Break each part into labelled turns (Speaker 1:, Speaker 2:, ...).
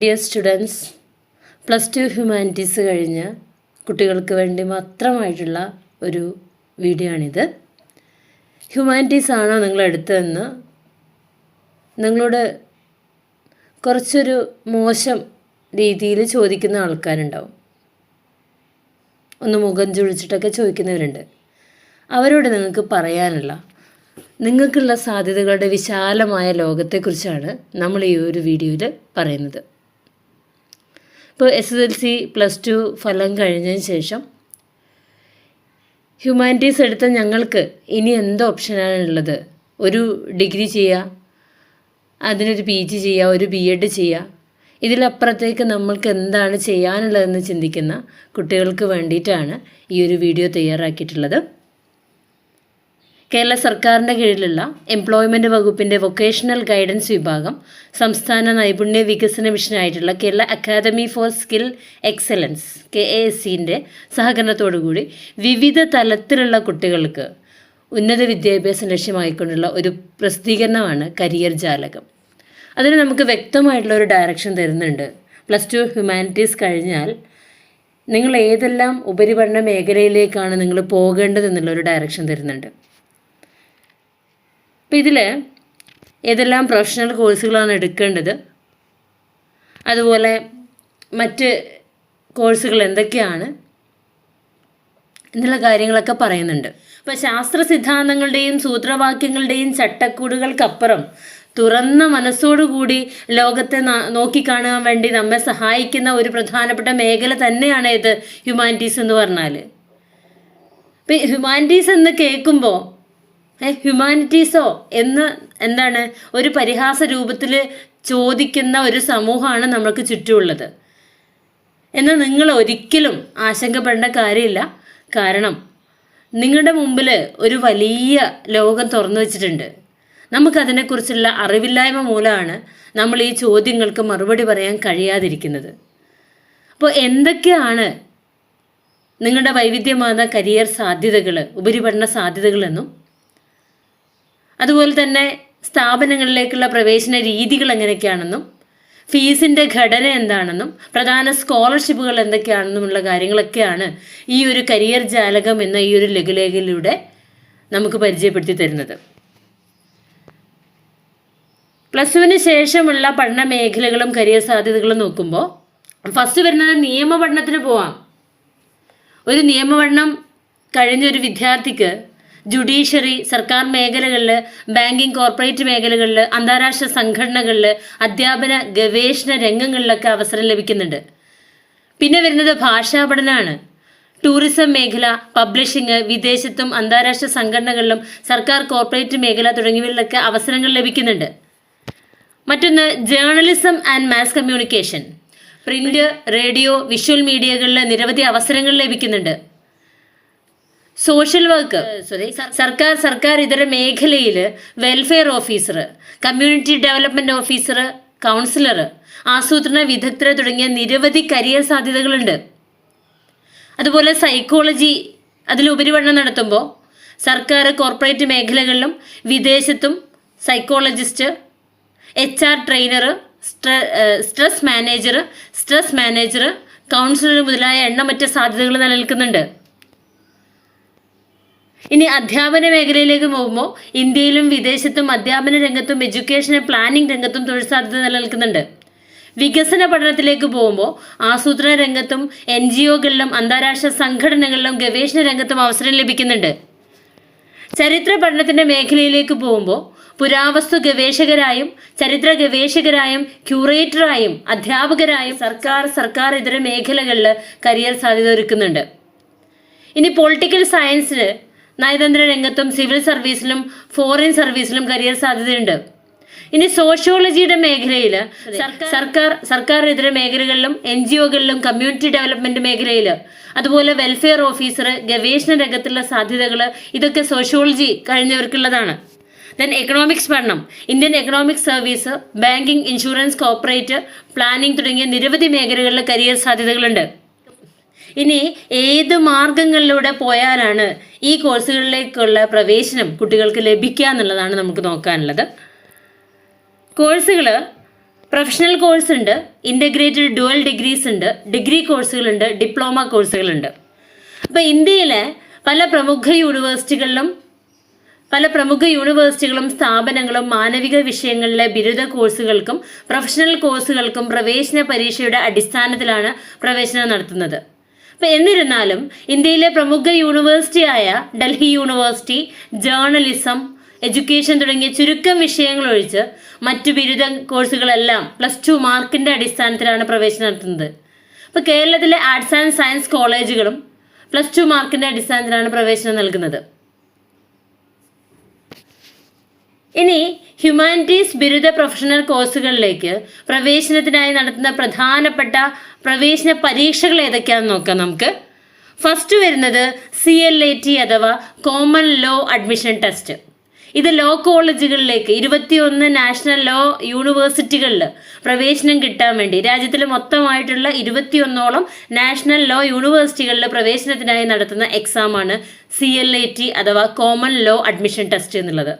Speaker 1: Dear students plus two humanities കഴിഞ്ഞ് കുട്ടികൾക്ക് വേണ്ടി മാത്രമായിട്ടുള്ള ഒരു വീഡിയോ ആണിത്. ഹ്യൂമാനിറ്റീസ് ആണോ നിങ്ങൾ എടുത്തതെന്ന് നിങ്ങളോട് കുറച്ചൊരു മോശം രീതിയിൽ ചോദിക്കുന്ന ആൾക്കാരുണ്ടാവും. ഒന്ന് മുഖം ചുഴിച്ചിട്ടൊക്കെ ചോദിക്കുന്നവരുണ്ട്. അവരോട് നിങ്ങൾക്ക് പറയാനുള്ള നിങ്ങൾക്കുള്ള സാധ്യതകളുടെ വിശാലമായ ലോകത്തെക്കുറിച്ചാണ് നമ്മൾ ഈ ഒരു വീഡിയോയിൽ പറയുന്നത്. ഇപ്പോൾ S S L C plus two ഫലം കഴിഞ്ഞതിന് ശേഷം ഹ്യൂമാനിറ്റീസ് എടുത്ത ഞങ്ങൾക്ക് ഇനി എന്ത് ഓപ്ഷനാണ് ഉള്ളത്? ഒരു ഡിഗ്രി ചെയ്യുക അതിനൊരു പി ജി ചെയ്യുക ഒരു ബി എഡ് ചെയ്യുക ഇതിലപ്പുറത്തേക്ക് നമ്മൾക്ക് എന്താണ് ചെയ്യാനുള്ളതെന്ന് ചിന്തിക്കുന്ന കുട്ടികൾക്ക് വേണ്ടിയിട്ടാണ് ഈ ഒരു വീഡിയോ തയ്യാറാക്കിയിട്ടുള്ളത്. കേരള സർക്കാരിന്റെ കീഴിലുള്ള എംപ്ലോയ്മെന്റ് വകുപ്പിന്റെ വൊക്കേഷണൽ ഗൈഡൻസ് വിഭാഗം സംസ്ഥാന നൈപുണ്യ വികസന മിഷനായിട്ടുള്ള Kerala academy for skill excellence K A S സിന്റെ സഹകരണത്തോടുകൂടി വിവിധ തലത്തിലുള്ള കുട്ടികൾക്ക് ഉന്നത വിദ്യാഭ്യാസം ലക്ഷ്യമായിക്കൊണ്ടുള്ള ഒരു പ്രസിദ്ധീകരണമാണ് കരിയർ ജാലകം. അതിന് നമുക്ക് വ്യക്തമായിട്ടുള്ള ഒരു ഡയറക്ഷൻ തരുന്നുണ്ട്. പ്ലസ് ടു ഹ്യൂമാനിറ്റീസ് കഴിഞ്ഞാൽ നിങ്ങൾ ഏതെല്ലാം ഉപരിപഠന മേഖലയിലേക്കാണ് നിങ്ങൾ പോകേണ്ടതെന്നുള്ള ഒരു ഡയറക്ഷൻ തരുന്നുണ്ട്. അപ്പോൾ ഇതിൽ ഏതെല്ലാം പ്രൊഫഷണൽ കോഴ്സുകളാണ് എടുക്കേണ്ടത്? അതുപോലെ മറ്റ് കോഴ്സുകൾ എന്തൊക്കെയാണ്? എന്നുള്ള കാര്യങ്ങളൊക്കെ പറയുന്നുണ്ട്. അപ്പോൾ ശാസ്ത്ര സിദ്ധാന്തങ്ങളുടെയും സൂത്രവാക്യങ്ങളുടെയും ചട്ടക്കൂടുകൾക്കപ്പുറം തുറന്ന മനസ്സോടുകൂടി ലോകത്തെ നോക്കിക്കാണാൻ വേണ്ടി നമ്മെ സഹായിക്കുന്ന ഒരു പ്രധാനപ്പെട്ട മേഖല തന്നെയാണ് ഇത് ഹ്യൂമാനിറ്റീസ് എന്ന് പറഞ്ഞാൽ ഇപ്പം ഹ്യൂമാനിറ്റീസ് എന്ന് കേൾക്കുമ്പോൾ ഹ്യൂമാനിറ്റീസോ എന്ന് എന്താണ്? ഒരു പരിഹാസ രൂപത്തിൽ ചോദിക്കുന്ന ഒരു സമൂഹമാണ് നമുക്ക് ചുറ്റുമുള്ളത്. എന്നാൽ നിങ്ങൾ ഒരിക്കലും ആശങ്കപ്പെടേണ്ട കാര്യമില്ല. കാരണം നിങ്ങളുടെ മുമ്പിൽ ഒരു വലിയ ലോകം തുറന്നു വച്ചിട്ടുണ്ട്. നമുക്കതിനെക്കുറിച്ചുള്ള അറിവില്ലായ്മ മൂലമാണ് നമ്മൾ ഈ ചോദ്യങ്ങൾക്ക് മറുപടി പറയാൻ കഴിയാതിരിക്കുന്നത്. അപ്പോൾ എന്തൊക്കെയാണ് നിങ്ങളുടെ വൈവിധ്യമാർന്ന കരിയർ സാധ്യതകൾ ഉപരിപഠന സാധ്യതകളെന്നും അതുപോലെ തന്നെ സ്ഥാപനങ്ങളിലേക്കുള്ള പ്രവേശന രീതികൾ എങ്ങനെയൊക്കെയാണെന്നും ഫീസിന്റെ ഘടന എന്താണെന്നും പ്രധാന സ്കോളർഷിപ്പുകൾ എന്തൊക്കെയാണെന്നുമുള്ള കാര്യങ്ങളൊക്കെയാണ് ഈ ഒരു കരിയർ ജാലകം എന്ന ഈ ഒരു ലഘുലേഖയിലൂടെ നമുക്ക് പരിചയപ്പെടുത്തി തരുന്നത്. പ്ലസ് ടുവിന് ശേഷമുള്ള പഠന മേഖലകളും കരിയർ സാധ്യതകളും നോക്കുമ്പോൾ ഫസ്റ്റ് വരുന്നത് നിയമപഠനത്തിന് പോവാം. ഒരു നിയമപഠനം കഴിഞ്ഞ ഒരു വിദ്യാർത്ഥിക്ക് ജുഡീഷ്യറി സർക്കാർ മേഖലകളിൽ ബാങ്കിങ് കോർപ്പറേറ്റ് മേഖലകളിൽ അന്താരാഷ്ട്ര സംഘടനകളിൽ അധ്യാപന ഗവേഷണ രംഗങ്ങളിലൊക്കെ അവസരം ലഭിക്കുന്നുണ്ട്. പിന്നെ വരുന്നത് ഭാഷാ പഠനമാണ് ടൂറിസം മേഖല പബ്ലിഷിംഗ് വിദേശത്തും അന്താരാഷ്ട്ര സംഘടനകളിലും സർക്കാർ കോർപ്പറേറ്റ് മേഖല തുടങ്ങിയവരിലൊക്കെ അവസരങ്ങൾ ലഭിക്കുന്നുണ്ട്. മറ്റൊന്ന് journalism and mass communication. Print radio visual മീഡിയകളിൽ നിരവധി അവസരങ്ങൾ ലഭിക്കുന്നുണ്ട്. Social work. സോറി സർക്കാർ സർക്കാർ ഇതര മേഖലയിൽ welfare officer community development officer counsellor ആസൂത്രണ വിദഗ്ധർ തുടങ്ങിയ നിരവധി കരിയർ സാധ്യതകളുണ്ട്. അതുപോലെ സൈക്കോളജി അതിൽ ഉപരിപഠനം നടത്തുമ്പോൾ സർക്കാർ കോർപ്പറേറ്റ് മേഖലകളിലും വിദേശത്തും psychologist H R trainer stress manager stress manager counsellor മുതലായ എണ്ണമറ്റ സാധ്യതകൾ നിലനിൽക്കുന്നുണ്ട്. ഇനി അധ്യാപന മേഖലയിലേക്ക് പോകുമ്പോൾ ഇന്ത്യയിലും വിദേശത്തും അധ്യാപന രംഗത്തും എഡ്യൂക്കേഷൻ പ്ലാനിംഗ് രംഗത്തും തൊഴിൽ സാധ്യത നിലനിൽക്കുന്നുണ്ട്. വികസന പഠനത്തിലേക്ക് പോകുമ്പോൾ ആസൂത്രണ രംഗത്തും എൻ ജി ഒകളിലും അന്താരാഷ്ട്ര സംഘടനകളിലും ഗവേഷണ രംഗത്തും അവസരം ലഭിക്കുന്നുണ്ട്. ചരിത്ര പഠനത്തിന്റെ മേഖലയിലേക്ക് പോകുമ്പോൾ പുരാവസ്തു ഗവേഷകരായും ചരിത്ര ഗവേഷകരായും ക്യൂറേറ്ററായും അധ്യാപകരായും സർക്കാർ സർക്കാർ ഇതര മേഖലകളിൽ കരിയർ സാധ്യത ഒരുക്കുന്നുണ്ട്. ഇനി പൊളിറ്റിക്കൽ സയൻസിന് നയതന്ത്ര രംഗത്തും സിവിൽ സർവീസിലും ഫോറിൻ സർവീസിലും കരിയർ സാധ്യതയുണ്ട്. ഇനി സോഷ്യോളജിയുടെ മേഖലയിൽ സർക്കാർ ഇതര മേഖലകളിലും എൻ ജി ഒകളിലും കമ്മ്യൂണിറ്റി ഡെവലപ്മെന്റ് മേഖലയിൽ അതുപോലെ വെൽഫെയർ ഓഫീസർ ഗവേഷണ രംഗത്തുള്ള സാധ്യതകൾ ഇതൊക്കെ സോഷ്യോളജി കഴിഞ്ഞവർക്കുള്ളതാണ്. ദെൻ എക്കണോമിക്സ് പഠനം Indian economic service banking insurance corporate planning തുടങ്ങിയ നിരവധി മേഖലകളിൽ കരിയർ സാധ്യതകളുണ്ട്. ഇനി ഏത് മാർഗങ്ങളിലൂടെ പോയാലാണ് ഈ കോഴ്സുകളിലേക്കുള്ള പ്രവേശനം കുട്ടികൾക്ക് ലഭിക്കുക എന്നുള്ളതാണ് നമുക്ക് നോക്കാനുള്ളത്. കോഴ്സുകൾ പ്രൊഫഷണൽ കോഴ്സ് ഉണ്ട് ഇന്റഗ്രേറ്റഡ് ഡുവൽ ഡിഗ്രീസ് ഉണ്ട് ഡിഗ്രി കോഴ്സുകളുണ്ട് ഡിപ്ലോമ കോഴ്സുകളുണ്ട് അപ്പോൾ ഇന്ത്യയിലെ പല പ്രമുഖ യൂണിവേഴ്സിറ്റികളിലും പല പ്രമുഖ യൂണിവേഴ്സിറ്റികളും സ്ഥാപനങ്ങളും മാനവിക വിഷയങ്ങളിലെ ബിരുദ കോഴ്സുകൾക്കും പ്രൊഫഷണൽ കോഴ്സുകൾക്കും പ്രവേശന പരീക്ഷയുടെ അടിസ്ഥാനത്തിലാണ് പ്രവേശനം നടത്തുന്നത്. എന്നിരുന്നാലും ഇന്ത്യയിലെ പ്രമുഖ യൂണിവേഴ്സിറ്റിയായ ഡൽഹി യൂണിവേഴ്സിറ്റി ജേർണലിസം എഡ്യൂക്കേഷൻ തുടങ്ങിയ ചുരുക്കം വിഷയങ്ങൾ ഒഴിച്ച് മറ്റു ബിരുദ കോഴ്സുകളെല്ലാം പ്ലസ് ടു മാർക്കിന്റെ അടിസ്ഥാനത്തിലാണ് പ്രവേശനം നടത്തുന്നത്. ഇപ്പോൾ കേരളത്തിലെ ആർട്സ് ആൻഡ് സയൻസ് കോളേജുകളും പ്ലസ് ടു മാർക്കിന്റെ അടിസ്ഥാനത്തിലാണ് പ്രവേശനം നൽകുന്നത്. ഇനി ഹ്യൂമാനിറ്റീസ് ബിരുദ പ്രൊഫഷണൽ കോഴ്സുകളിലേക്ക് പ്രവേശനത്തിനായി നടത്തുന്ന പ്രധാനപ്പെട്ട പ്രവേശന പരീക്ഷകൾ ഏതൊക്കെയാണെന്ന് നോക്കാം നമുക്ക്. ഫസ്റ്റ് വരുന്നത് സി എൽ എ ടി അഥവാ കോമൺ ലോ അഡ്മിഷൻ ടെസ്റ്റ് ഇത് ലോ കോളേജുകളിലേക്ക് ഇരുപത്തിയൊന്ന് നാഷണൽ ലോ യൂണിവേഴ്സിറ്റികളിൽ പ്രവേശനം കിട്ടാൻ വേണ്ടി രാജ്യത്തിലെ മൊത്തമായിട്ടുള്ള ഇരുപത്തിയൊന്നോളം നാഷണൽ ലോ യൂണിവേഴ്സിറ്റികളിൽ പ്രവേശനത്തിനായി നടത്തുന്ന എക്സാമാണ് സി എൽ എ ടി അഥവാ കോമൺ ലോ അഡ്മിഷൻ ടെസ്റ്റ് എന്നുള്ളത്.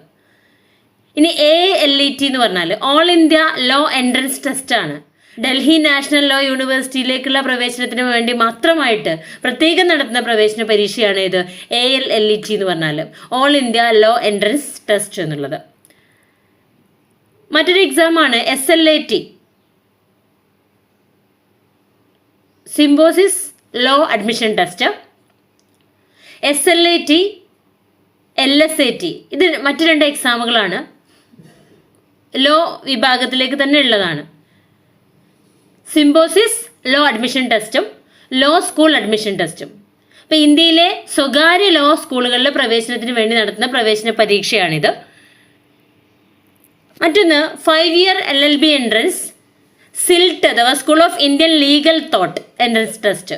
Speaker 1: ഇനി എ എൽ ഇ ടി എന്ന് പറഞ്ഞാൽ all India law entrance test ആണ്. ഡൽഹി നാഷണൽ ലോ യൂണിവേഴ്സിറ്റിയിലേക്കുള്ള പ്രവേശനത്തിന് വേണ്ടി മാത്രമായിട്ട് പ്രത്യേകം നടത്തുന്ന പ്രവേശന പരീക്ഷയാണ് ഇത്. A L L E T എന്ന് പറഞ്ഞാൽ all India law entrance test എന്നുള്ളത്. മറ്റൊരു എക്സാമാണ് S L A T Symbiosis law admission test S L A T L S A T ഇത് മറ്റു രണ്ട് എക്സാമുകളാണ് ലോ വിഭാഗത്തിലേക്ക് തന്നെ ഉള്ളതാണ്. സിംബോസിസ് ലോ അഡ്മിഷൻ ടെസ്റ്റും ലോ സ്കൂൾ അഡ്മിഷൻ ടെസ്റ്റും അപ്പോൾ ഇന്ത്യയിലെ സ്വകാര്യ ലോ സ്കൂളുകളിലെ പ്രവേശനത്തിന് വേണ്ടി നടത്തുന്ന പ്രവേശന പരീക്ഷയാണിത്. മറ്റൊന്ന് five year L L B entrance SILT അഥവാ school of Indian legal thought entrance test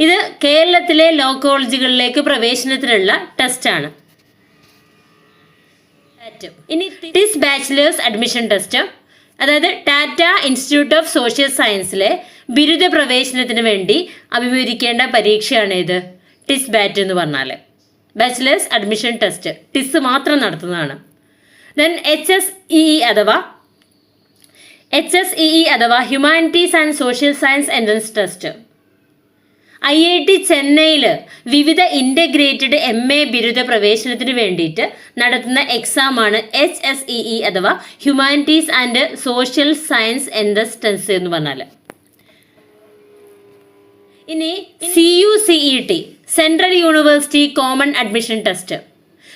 Speaker 1: ഇത് കേരളത്തിലെ ലോ കോളേജുകളിലേക്ക് പ്രവേശനത്തിനുള്ള ടെസ്റ്റാണ് ഇനി ടിസ് ബാച്ചിലേഴ്സ് അഡ്മിഷൻ ടെസ്റ്റ് അതായത് ടാറ്റ ഇൻസ്റ്റിറ്റ്യൂട്ട് ഓഫ് സോഷ്യൽ സയൻസിലെ ബിരുദ പ്രവേശനത്തിന് വേണ്ടി അഭിമുഖീകരിക്കേണ്ട പരീക്ഷയാണ് ഇത്. ടിസ് ബാറ്റ് എന്ന് പറഞ്ഞാൽ ബാച്ചിലേഴ്സ് അഡ്മിഷൻ ടെസ്റ്റ് ടിസ് മാത്രം നടത്തുന്നതാണ്. ദെൻ എച്ച് എസ് ഇ അഥവാ എച്ച് എസ് ഇ അഥവാ humanities and social science entrance test I I T ചെന്നൈയിൽ വിവിധ ഇന്റഗ്രേറ്റഡ് എം എ ബിരുദ പ്രവേശനത്തിന് വേണ്ടിയിട്ട് നടത്തുന്ന എക്സാമാണ് എച്ച് എസ് ഇ ഇ അഥവാ humanities and social science entrance എന്ന് പറഞ്ഞാൽ ഇനി C U C E T central university common admission test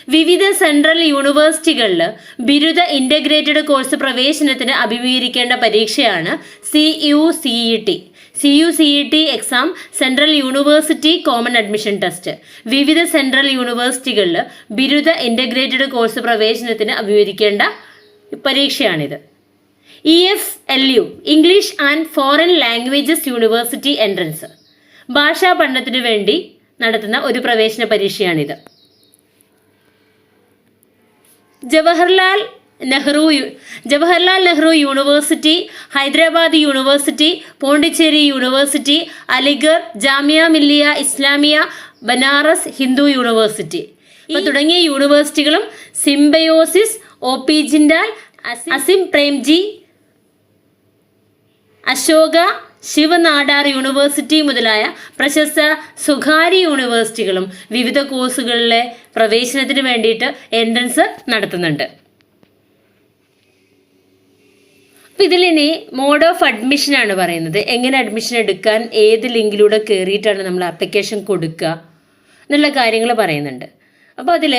Speaker 1: വിവിധ സെൻട്രൽ യൂണിവേഴ്സിറ്റികളിൽ ബിരുദ ഇന്റഗ്രേറ്റഡ് കോഴ്സ് പ്രവേശനത്തിന് അഭിമുഖീകരിക്കേണ്ട പരീക്ഷയാണ് C U C E T C U C E T exam central university common admission test വിവിധ സെൻട്രൽ യൂണിവേഴ്സിറ്റികളിൽ ബിരുദ ഇന്റഗ്രേറ്റഡ് കോഴ്സ് പ്രവേശനത്തിന് അഭിമുഖീകരിക്കേണ്ട പരീക്ഷയാണിത്. E F L U English and foreign languages university entrance ഭാഷാ പഠനത്തിന് വേണ്ടി നടത്തുന്ന ഒരു പ്രവേശന പരീക്ഷയാണിത്. Jawaharlal Nehru Jawaharlal Nehru university Hyderabad university Pondicherry university Aligarh Jamia Millia Islamia Banaras Hindu university. ഇപ്പൊ തുടങ്ങിയ യൂണിവേഴ്സിറ്റികളും Symbiosis O P Jindal Azim Premji Ashoka Shiv Nadar university മുതലായ പ്രശസ്ത സ്വകാര്യ യൂണിവേഴ്സിറ്റികളും വിവിധ കോഴ്സുകളിലെ പ്രവേശനത്തിന് വേണ്ടിയിട്ട് എൻട്രൻസ് നടത്തുന്നുണ്ട്. അപ്പം ഇതിലിനി മോഡ് ഓഫ് അഡ്മിഷൻ ആണ് പറയുന്നത്. എങ്ങനെ അഡ്മിഷൻ എടുക്കാൻ ഏത് ലിങ്കിലൂടെ കയറിയിട്ടാണ് നമ്മൾ ആപ്ലിക്കേഷൻ കൊടുക്കുക എന്നുള്ള കാര്യങ്ങൾ പറയുന്നുണ്ട്. അപ്പോൾ അതിൽ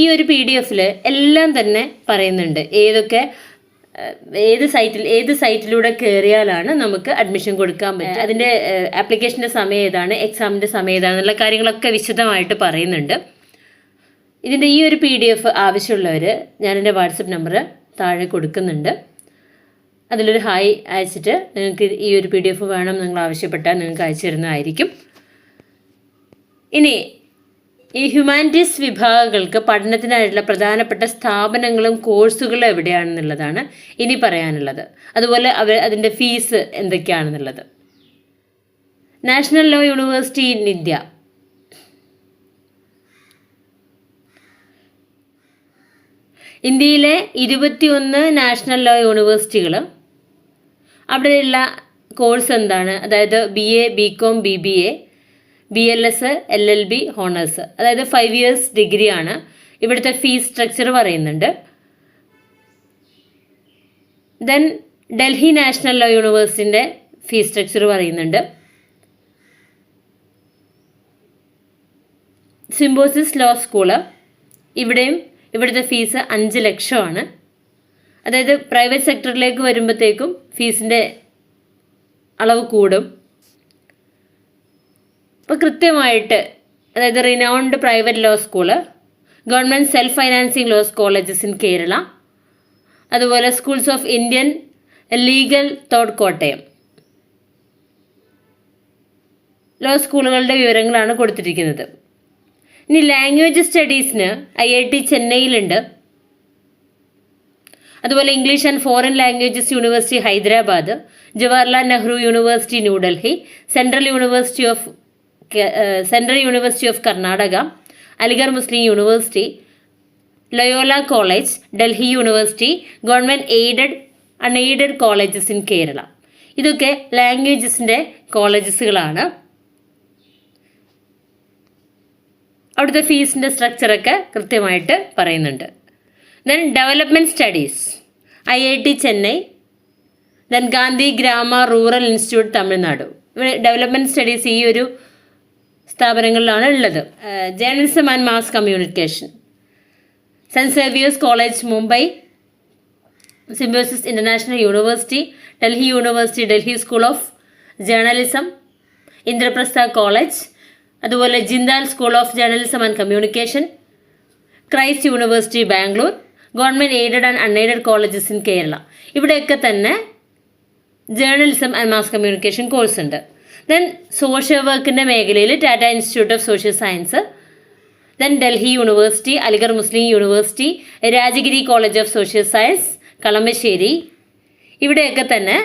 Speaker 1: ഈ ഒരു പി ഡി എഫിൽ എല്ലാം തന്നെ പറയുന്നുണ്ട്. ഏതൊക്കെ ഏത് സൈറ്റിൽ ഏത് സൈറ്റിലൂടെ കയറിയാലാണ് നമുക്ക് അഡ്മിഷൻ കൊടുക്കാൻ പറ്റുക. അതിന്റെ ആപ്ലിക്കേഷന്റെ സമയം ഏതാണ് എക്സാമിന്റെ സമയം ഏതാണ് എന്നുള്ള കാര്യങ്ങളൊക്കെ വിശദമായിട്ട് പറയുന്നുണ്ട്. ഇതിന്റെ ഈ ഒരു പി ഡി എഫ് ആവശ്യമുള്ളവർ ഞാനെന്റെ വാട്സപ്പ് നമ്പർ താഴെ കൊടുക്കുന്നുണ്ട്. അതിലൊരു ഹായ് അയച്ചിട്ട് നിങ്ങൾക്ക് ഈ ഒരു പി ഡി എഫ് വേണം നിങ്ങൾ ആവശ്യപ്പെട്ടാൽ നിങ്ങൾക്ക് അയച്ചു തരുന്നതായിരിക്കും ഇനി ഈ ഹ്യൂമാനിറ്റീസ് വിഭാഗങ്ങൾക്ക് പഠനത്തിനായിട്ടുള്ള പ്രധാനപ്പെട്ട സ്ഥാപനങ്ങളും കോഴ്സുകളും എവിടെയാണെന്നുള്ളതാണ് ഇനി പറയാനുള്ളത്. അതുപോലെ അവർ അതിന്റെ fees എന്തൊക്കെയാണെന്നുള്ളത്. National law university in India. ഇന്ത്യയിലെ ഇരുപത്തിയൊന്ന് നാഷണൽ ലോ യൂണിവേഴ്സിറ്റികൾ അവിടെയുള്ള കോഴ്സ് എന്താണ്? അതായത് B A B com B B A B L S L L B honours അതായത് ഫൈവ് ഇയേഴ്സ് ഡിഗ്രിയാണ് ഇവിടുത്തെ ഫീസ് സ്ട്രക്ചർ പറയുന്നുണ്ട്. ദെൻ ഡൽഹി നാഷണൽ ലോ യൂണിവേഴ്സിറ്റിന്റെ ഫീസ് സ്ട്രക്ചർ പറയുന്നുണ്ട്. സിംബോസിസ് ലോ സ്കൂൾ ഇവിടെയും ഇവിടുത്തെ ഫീസ് അഞ്ച് ലക്ഷമാണ്. അതായത് പ്രൈവറ്റ് സെക്ടറിലേക്ക് വരുമ്പോഴത്തേക്കും ഫീസിന്റെ അളവ് കൂടും. അപ്പോൾ കൃത്യമായിട്ട് അതായത് renowned private law school government self financing laws colleges in Kerala അതുപോലെ schools of Indian legal thought Kottayam. Law സ്കൂളുകളുടെ വിവരങ്ങളാണ് കൊടുത്തിരിക്കുന്നത്. ഇനി ലാംഗ്വേജ് സ്റ്റഡീസിന് ഐ ഐ ടി ചെന്നൈയിലുണ്ട് അതുപോലെ English and foreign languages university Hyderabad Jawaharlal Nehru university New Delhi central university of central university of Karnataka Aligarh Muslim university Loyola college Delhi university government aided unaided colleges in Kerala ഇതൊക്കെ ലാംഗ്വേജസിന്റെ കോളേജസുകളാണ് അവിടുത്തെ ഫീസിന്റെ സ്ട്രക്ചറൊക്കെ കൃത്യമായിട്ട് പറയുന്നുണ്ട്. Then development studies I I T Chennai then Gandhigram rural institute Tamil Nadu. ഇവിടെ development studies ഈ ഒരു സ്ഥാപനങ്ങളിലാണ് ഉള്ളത്. Journalism and mass communication. Saint Xavier's college Mumbai Symbiosis international university Delhi university Delhi school of journalism Indraprastha college അതുപോലെ Jindal school of journalism and communication Christ university Bangalore government aided and unaided colleges in Kerala ഇവിടെയൊക്കെ തന്നെ journalism and mass communication course ഉണ്ട്. Then social വർക്കിന്റെ മേഖലയിൽ Tata institute of social science then Delhi university Aligarh Muslim university Rajagiri college of social science Kalamassery ഇവിടെയൊക്കെ തന്നെ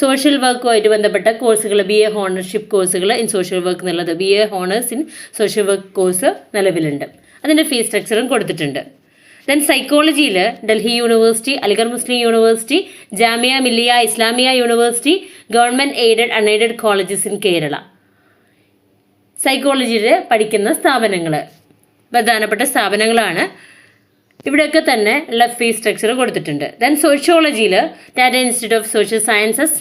Speaker 1: social വർക്കുമായിട്ട് ബന്ധപ്പെട്ട കോഴ്സുകൾ B A honourship കോഴ്സുകൾ ഇൻ സോഷ്യൽ വർക്ക് എന്നുള്ളത്. B A honours in social work course നിലവിലുണ്ട്. അതിന്റെ fees സ്ട്രക്ചറും കൊടുത്തിട്ടുണ്ട്. ദെൻ സൈക്കോളജിയിൽ Delhi university Aligarh Muslim university Jamia Millia Islamia university government aided unaided colleges in Kerala സൈക്കോളജിയിൽ പഠിക്കുന്ന സ്ഥാപനങ്ങൾ പ്രധാനപ്പെട്ട സ്ഥാപനങ്ങളാണ്. ഇവിടെയൊക്കെ തന്നെ ഉള്ള ഫീസ് സ്ട്രക്ചർ കൊടുത്തിട്ടുണ്ട്. Then സോഷ്യോളജിയിൽ Tata institute of social sciences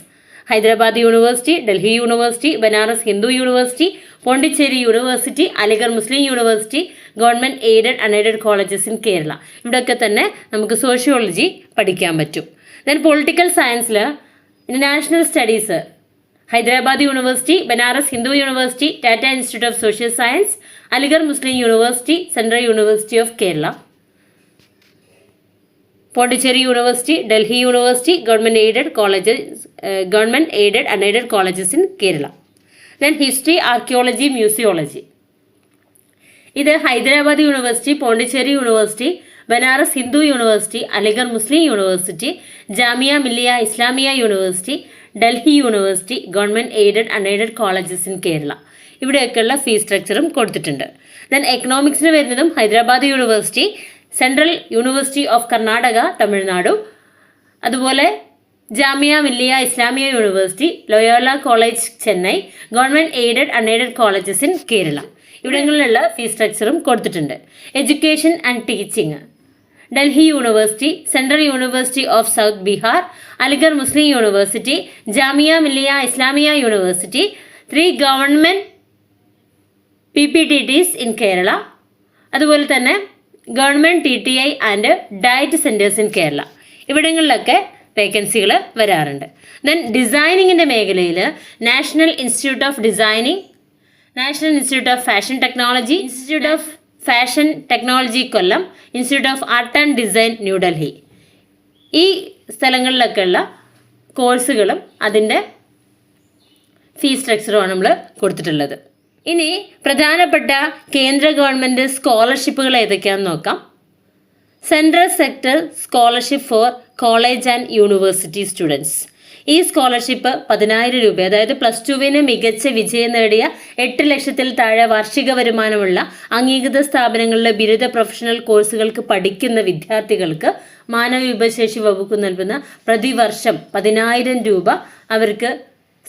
Speaker 1: Hyderabad university Delhi university Banaras Hindu university Pondicherry university Aligarh Muslim university government aided unaided colleges in Kerala. ഇവിടെയൊക്കെ തന്നെ നമുക്ക് സോഷ്യോളജി പഠിക്കാൻ പറ്റും. ദെൻ പൊളിറ്റിക്കൽ സയൻസിൽ international studies Hyderabad university Banaras Hindu university Tata institute of social science Aligarh Muslim university central university of Kerala Pondicherry university Delhi university government aided colleges government aided unaided colleges in Kerala. Then history archaeology museology ഇത് Hyderabad university Pondicherry university Banaras Hindu university Aligarh Muslim university Jamia Millia Islamia university Delhi university government aided unaided colleges in Kerala. ഇവിടെയൊക്കെയുള്ള fees സ്ട്രക്ചറും കൊടുത്തിട്ടുണ്ട്. Then എക്കണോമിക്സിന് വരുന്നതും Hyderabad university central university of Karnataka Tamil Nadu അതുപോലെ Jamia Millia Islamia university Loyola college Chennai government aided unaided colleges in Kerala. ഇവിടങ്ങളിലുള്ള fees സ്ട്രക്ചറും കൊടുത്തിട്ടുണ്ട്. Education and teaching Delhi university central university of south Bihar Aligarh Muslim university Jamia Millia Islamia university three government P P T Ts in Kerala അതുപോലെ തന്നെ government T T I and DIET centres in Kerala. ഇവിടങ്ങളിലൊക്കെ വേക്കൻസികൾ വരാറുണ്ട്. Then ഡിസൈനിങ്ങിന്റെ മേഖലയിൽ national institute of designing national institute of fashion technology institute of fashion technology Kollam institute of art and design New Delhi ഈ സ്ഥലങ്ങളിലൊക്കെയുള്ള കോഴ്സുകളും അതിന്റെ fees സ്ട്രക്ചറുമാണ് നമ്മൾ കൊടുത്തിട്ടുള്ളത്. ഇനി പ്രധാനപ്പെട്ട കേന്ദ്ര ഗവൺമെന്റ് സ്കോളർഷിപ്പുകൾ ഏതൊക്കെയാണെന്ന് നോക്കാം. Central sector scholarship for college and university students ഈ സ്കോളർഷിപ്പ് പതിനായിരം രൂപ അതായത് പ്ലസ് ടുവിന് മികച്ച വിജയം നേടിയ എട്ട് ലക്ഷത്തിൽ താഴെ വാർഷിക വരുമാനമുള്ള അംഗീകൃത സ്ഥാപനങ്ങളിലെ ബിരുദ പ്രൊഫഷണൽ കോഴ്സുകൾക്ക് പഠിക്കുന്ന വിദ്യാർത്ഥികൾക്ക് മാനവ വിഭവശേഷി വകുപ്പ് നൽകുന്ന പ്രതിവർഷം പതിനായിരം രൂപ അവർക്ക്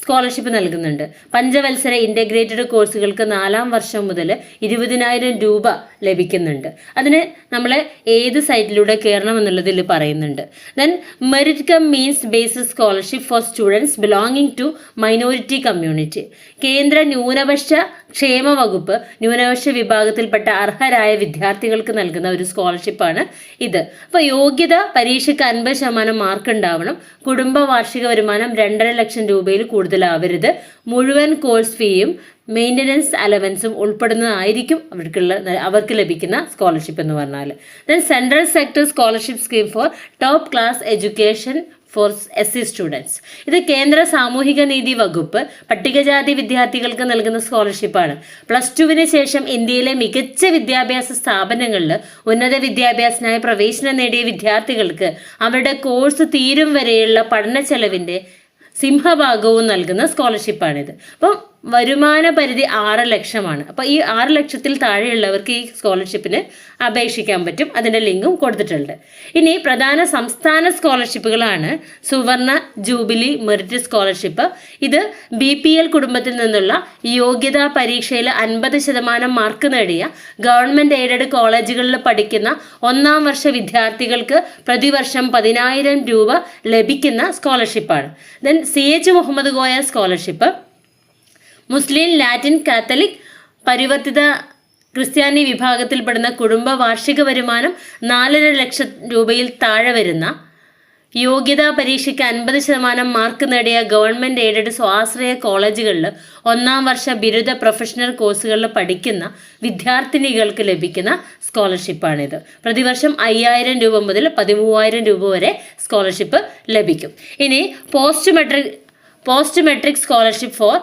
Speaker 1: സ്കോളർഷിപ്പ് നൽകുന്നുണ്ട്. പഞ്ചവത്സര ഇന്റഗ്രേറ്റഡ് കോഴ്സുകൾക്ക് നാലാം വർഷം മുതൽ ഇരുപതിനായിരം രൂപ ലഭിക്കുന്നുണ്ട്. അതിന് നമ്മൾ ഏത് സൈറ്റിലൂടെ കയറണം എന്നുള്ളതിൽ പറയുന്നുണ്ട്. Then merit cum means basis scholarship for students belonging to minority community കേന്ദ്ര ന്യൂനപക്ഷ ക്ഷേമ വകുപ്പ് ന്യൂനപക്ഷ വിഭാഗത്തിൽപ്പെട്ട അർഹരായ വിദ്യാർത്ഥികൾക്ക് നൽകുന്ന ഒരു സ്കോളർഷിപ്പാണ് ഇത്. അപ്പോൾ യോഗ്യത പരീക്ഷയ്ക്ക് അൻപത് ശതമാനം മാർക്ക് ഉണ്ടാവണം കുടുംബ വാർഷിക വരുമാനം രണ്ടര ലക്ഷം രൂപയിൽ കൂടുതലാവരുത്. മുഴുവൻ കോഴ്സ് ഫീയും മെയിന്റനൻസ് അലവൻസും ഉൾപ്പെടുന്നതായിരിക്കും അവർക്കുള്ള അവർക്ക് ലഭിക്കുന്ന സ്കോളർഷിപ്പ് എന്ന് പറഞ്ഞാൽ then central sector scholarship scheme for top class education for S C students ഇത് കേന്ദ്ര സാമൂഹിക നീതി വകുപ്പ് പട്ടികജാതി വിദ്യാർത്ഥികൾക്ക് നൽകുന്ന സ്കോളർഷിപ്പാണ് പ്ലസ് ടുവിന് ശേഷം ഇന്ത്യയിലെ മികച്ച വിദ്യാഭ്യാസ സ്ഥാപനങ്ങളിൽ ഉന്നത വിദ്യാഭ്യാസത്തിനായി പ്രവേശനം നേടിയ വിദ്യാർത്ഥികൾക്ക് അവരുടെ കോഴ്സ് തീരും വരെയുള്ള പഠന ചെലവിന്റെ സിംഹഭാഗവും നൽകുന്ന സ്കോളർഷിപ്പാണിത് അപ്പം വരുമാന പരിധി ആറ് ലക്ഷമാണ്. അപ്പോൾ ഈ ആറ് ലക്ഷത്തിൽ താഴെയുള്ളവർക്ക് ഈ സ്കോളർഷിപ്പിന് അപേക്ഷിക്കാൻ പറ്റും. അതിന്റെ ലിങ്കും കൊടുത്തിട്ടുണ്ട്. ഇനി പ്രധാന സംസ്ഥാന സ്കോളർഷിപ്പുകളാണ് സുവർണ ജൂബിലി മെറിറ്റ് സ്കോളർഷിപ്പ്. ഇത് ബി പി എൽ കുടുംബത്തിൽ നിന്നുള്ള യോഗ്യതാ പരീക്ഷയിൽ അൻപത് ശതമാനം മാർക്ക് നേടിയ ഗവൺമെന്റ് എയ്ഡഡ് കോളേജുകളിൽ പഠിക്കുന്ന ഒന്നാം വർഷ വിദ്യാർത്ഥികൾക്ക് പ്രതിവർഷം പതിനായിരം രൂപ ലഭിക്കുന്ന സ്കോളർഷിപ്പാണ്. Then C H Muhammad Koya scholarship. മുസ്ലിം ലാറ്റിൻ കാത്തലിക് പരിവർത്തിത ക്രിസ്ത്യാനി വിഭാഗത്തിൽപ്പെടുന്ന കുടുംബ വാർഷിക വരുമാനം നാലര ലക്ഷം രൂപയിൽ താഴെ വരുന്ന യോഗ്യതാ പരീക്ഷയ്ക്ക് അൻപത് ശതമാനം മാർക്ക് നേടിയ ഗവൺമെന്റ് എയ്ഡഡ് സ്വാശ്രയ കോളേജുകളിൽ ഒന്നാം വർഷ ബിരുദ പ്രൊഫഷണൽ കോഴ്സുകളിൽ പഠിക്കുന്ന വിദ്യാർത്ഥിനികൾക്ക് ലഭിക്കുന്ന സ്കോളർഷിപ്പാണിത്. പ്രതിവർഷം അയ്യായിരം രൂപ മുതൽ പതിമൂവായിരം രൂപ വരെ സ്കോളർഷിപ്പ് ലഭിക്കും. ഇനി post matric post matric scholarship for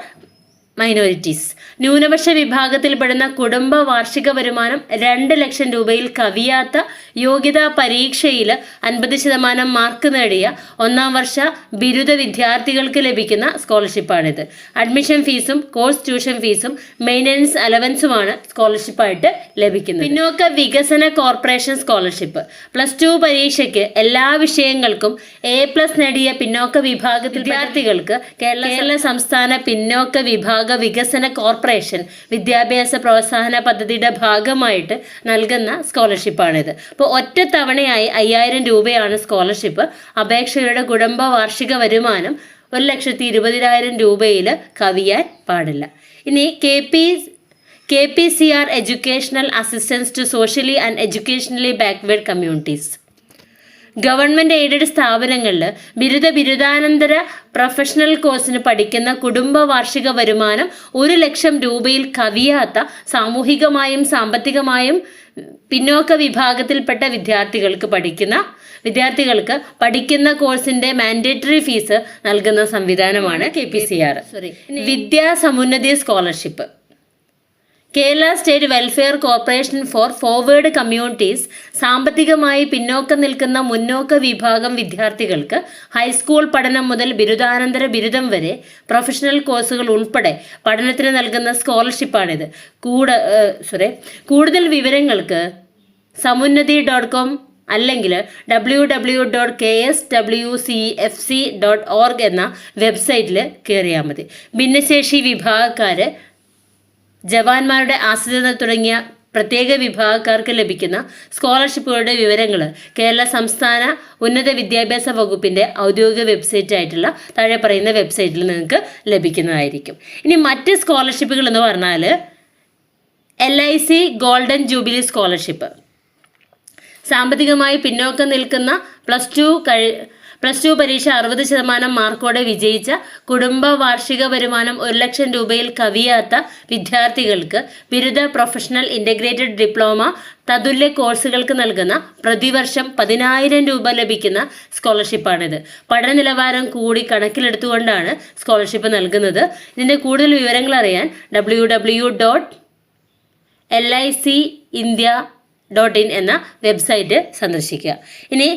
Speaker 1: minorities ന്യൂനപക്ഷ വിഭാഗത്തിൽപ്പെടുന്ന കുടുംബ വാർഷിക വരുമാനം രണ്ട് ലക്ഷം രൂപയിൽ കവിയാത്ത യോഗ്യതാ പരീക്ഷയിൽ അൻപത് ശതമാനം മാർക്ക് നേടിയ ഒന്നാം വർഷ ബിരുദ വിദ്യാർത്ഥികൾക്ക് ലഭിക്കുന്ന സ്കോളർഷിപ്പാണിത്. അഡ്മിഷൻ ഫീസും കോഴ്സ് ട്യൂഷൻ ഫീസും മെയിന്റനൻസ് അലവൻസുമാണ് സ്കോളർഷിപ്പായിട്ട് ലഭിക്കുന്നത്. പിന്നോക്ക വികസന കോർപ്പറേഷൻ സ്കോളർഷിപ്പ്. പ്ലസ് ടു പരീക്ഷയ്ക്ക് എല്ലാ വിഷയങ്ങൾക്കും എ പ്ലസ് നേടിയ പിന്നോക്ക വിഭാഗത്തിൽ വിദ്യാർത്ഥികൾക്ക് കേരള സംസ്ഥാന പിന്നോക്ക വിഭാഗ വികസന കോർപ്പറേഷൻ വിദ്യാഭ്യാസ പ്രോത്സാഹന പദ്ധതിയുടെ ഭാഗമായിട്ട് നൽകുന്ന സ്കോളർഷിപ്പാണിത്. അപ്പോൾ ഒറ്റ തവണയായി അയ്യായിരം രൂപയാണ് സ്കോളർഷിപ്പ്. അപേക്ഷയുടെ കുടുംബ വാർഷിക വരുമാനം ഒരു ലക്ഷത്തി ഇരുപതിനായിരം രൂപയിൽ കവിയാൻ പാടില്ല. ഇനി K P K P C R educational assistance to socially and educationally backward communities government aided സ്ഥാപനങ്ങളിൽ ബിരുദ ബിരുദാനന്തര പ്രൊഫഷണൽ കോഴ്സിന് പഠിക്കുന്ന കുടുംബ വാർഷിക വരുമാനം ഒരു ലക്ഷം രൂപയിൽ കവിയാത്ത സാമൂഹികമായും സാമ്പത്തികമായും പിന്നോക്ക വിഭാഗത്തിൽപ്പെട്ട വിദ്യാർത്ഥികൾക്ക് പഠിക്കുന്ന വിദ്യാർത്ഥികൾക്ക് പഠിക്കുന്ന കോഴ്സിന്റെ മാൻഡേറ്ററി ഫീസ് നൽകുന്ന സംവിധാനമാണ് K P C R. Sorry Vidya Samunnathi scholarship. Kerala state welfare corporation for forward communities സാമ്പത്തികമായി പിന്നോക്കം നിൽക്കുന്ന മുന്നോക്ക വിഭാഗം വിദ്യാർത്ഥികൾക്ക് ഹൈസ്കൂൾ പഠനം മുതൽ ബിരുദാനന്തര ബിരുദം വരെ പ്രൊഫഷണൽ കോഴ്സുകൾ ഉൾപ്പെടെ പഠനത്തിന് നൽകുന്ന സ്കോളർഷിപ്പാണിത്. കൂട സോറി കൂടുതൽ വിവരങ്ങൾക്ക് സമുന്നതി ഡോട്ട് കോം അല്ലെങ്കിൽ W W dot K S W C F C dot org എന്ന വെബ്സൈറ്റിൽ കയറിയാൽ മതി. ഭിന്നശേഷി വിഭാഗക്കാർ ജവാന്മാരുടെ ആശ്രിതർ തുടങ്ങിയ പ്രത്യേക വിഭാഗക്കാർക്ക് ലഭിക്കുന്ന സ്കോളർഷിപ്പുകളുടെ വിവരങ്ങൾ കേരള സംസ്ഥാന ഉന്നത വിദ്യാഭ്യാസ വകുപ്പിന്റെ ഔദ്യോഗിക വെബ്സൈറ്റ് ആയിട്ടുള്ള താഴെ പറയുന്ന വെബ്സൈറ്റിൽ നിങ്ങൾക്ക് ലഭിക്കുന്നതായിരിക്കും. ഇനി മറ്റ് സ്കോളർഷിപ്പുകൾ എന്ന് പറഞ്ഞാൽ L I C golden jubilee scholarship സാമ്പത്തികമായി പിന്നോക്കം നിൽക്കുന്ന പ്ലസ് ടു കഴി പ്ലസ് ടു പരീക്ഷ അറുപത് ശതമാനം മാർക്കോടെ വിജയിച്ച കുടുംബ വാർഷിക വരുമാനം ഒരു ലക്ഷം രൂപയിൽ കവിയാത്ത വിദ്യാർത്ഥികൾക്ക് ബിരുദ പ്രൊഫഷണൽ ഇന്റഗ്രേറ്റഡ് ഡിപ്ലോമ തതുല്യ കോഴ്സുകൾക്ക് നൽകുന്ന പ്രതിവർഷം പതിനായിരം രൂപ ലഭിക്കുന്ന സ്കോളർഷിപ്പാണിത്. പഠന നിലവാരം കൂടി കണക്കിലെടുത്തുകൊണ്ടാണ് സ്കോളർഷിപ്പ് നൽകുന്നത്. ഇതിന്റെ കൂടുതൽ വിവരങ്ങൾ അറിയാൻ W dot L I C India dot in എന്ന വെബ്സൈറ്റ് സന്ദർശിക്കുക. ഇനി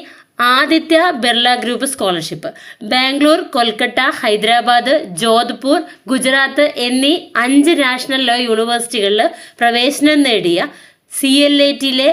Speaker 1: ആദിത്യ ബിർള ഗ്രൂപ്പ് സ്കോളർഷിപ്പ്. ബാംഗ്ലൂർ കൊൽക്കത്ത ഹൈദരാബാദ് ജോധ്പൂർ ഗുജറാത്ത് എന്നീ അഞ്ച് നാഷണൽ ലോ യൂണിവേഴ്സിറ്റികളിൽ പ്രവേശനം നേടിയ സി എൽ എ ടിയിലെ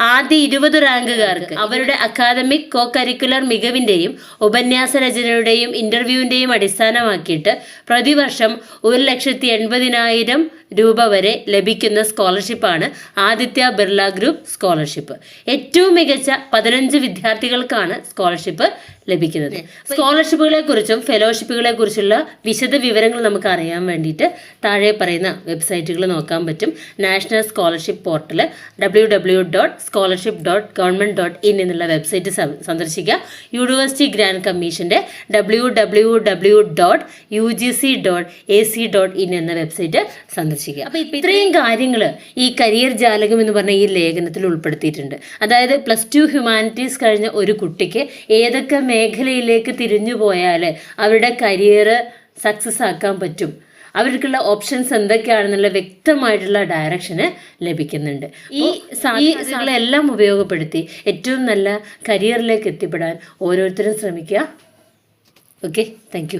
Speaker 1: ആദ്യ ഇരുപത് റാങ്കുകാർക്ക് അവരുടെ അക്കാദമിക് കോ കരിക്കുലർ മികവിന്റെയും ഉപന്യാസ രചനയുടെയും ഇന്റർവ്യൂവിന്റെയും അടിസ്ഥാനമാക്കിയിട്ട് പ്രതിവർഷം ഒരു ലക്ഷത്തി എൺപതിനായിരം രൂപ വരെ ലഭിക്കുന്ന സ്കോളർഷിപ്പാണ് ആദിത്യ ബിർള ഗ്രൂപ്പ് സ്കോളർഷിപ്പ്. ഏറ്റവും മികച്ച പതിനഞ്ച് വിദ്യാർത്ഥികൾക്കാണ് സ്കോളർഷിപ്പ് ലഭിക്കുന്നത്. സ്കോളർഷിപ്പുകളെ കുറിച്ചും ഫെലോഷിപ്പുകളെ കുറിച്ചുള്ള വിശദ വിവരങ്ങൾ നമുക്ക് അറിയാൻ വേണ്ടിയിട്ട് താഴെ പറയുന്ന വെബ്സൈറ്റുകൾ നോക്കാൻ പറ്റും. National scholarship portal W W dot scholarship dot government dot in എന്നുള്ള വെബ്സൈറ്റ് സന്ദർശിക്കുക. യൂണിവേഴ്സിറ്റി ഗ്രാൻഡ് കമ്മീഷന്റെ W W W dot U G C dot A C dot in എന്ന വെബ്സൈറ്റ് സന്ദർശിക്കുക. അപ്പോൾ ഇത്രയും കാര്യങ്ങൾ ഈ കരിയർ ജാലകം എന്ന് പറഞ്ഞ ഈ ലേഖനത്തിൽ ഉൾപ്പെടുത്തിയിട്ടുണ്ട്. അതായത് പ്ലസ് ടു ഹ്യൂമാനിറ്റീസ് കഴിഞ്ഞ ഒരു കുട്ടിക്ക് ഏതൊക്കെ മേഖലയിലേക്ക് തിരിഞ്ഞു പോയാൽ അവരുടെ കരിയർ സക്സസ് ആക്കാൻ പറ്റും. അവർക്കുള്ള ഓപ്ഷൻസ് എന്തൊക്കെയാണെന്നുള്ള വ്യക്തമായിട്ടുള്ള ഡയറക്ഷന് ലഭിക്കുന്നുണ്ട്. ഈ സാധ്യതകളെല്ലാം ഉപയോഗപ്പെടുത്തി ഏറ്റവും നല്ല കരിയറിലേക്ക് എത്തിപ്പെടാൻ ഓരോരുത്തരും ശ്രമിക്കുക. Okay thank